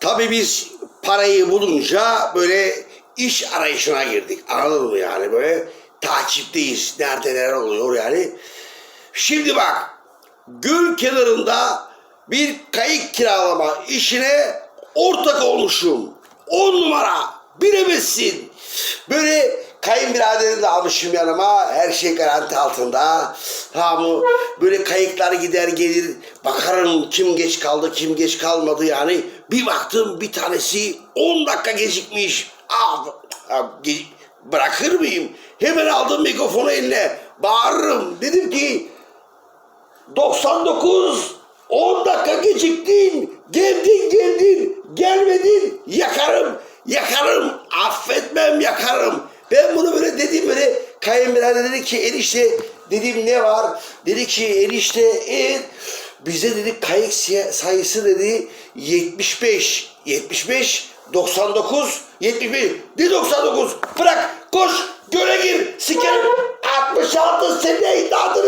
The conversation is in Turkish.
Tabii biz parayı bulunca böyle iş arayışına girdik. Anladın mı yani böyle takipteyiz. Nerede neler oluyor yani. Şimdi bak göl kenarında bir kayık kiralama işine ortak olmuşum. On numara bilemezsin. Böyle kayınbiraderi de almışım yanıma. Her şey garanti altında. Ha bu böyle kayıklar gider gelir. Bakarım kim geç kaldı kim geç kalmadı yani. Bir baktım bir tanesi 10 dakika gecikmiş. Ge- bırakır mıyım? Hemen aldım mikrofonu eline. Bağırırım. Dedim ki 99 10 dakika geciktin. Geldin geldin. Gelmedin. Yakarım. Yakarım. Affetmem yakarım. Ben bunu böyle dedim böyle kayınbirader dedi ki enişte dedim ne var? Dedi ki enişte evet bize dedi kayık sayısı dedi 75 75 99 75 ne 99 bırak koş göle gir. Sikerim 66 sene iddiadı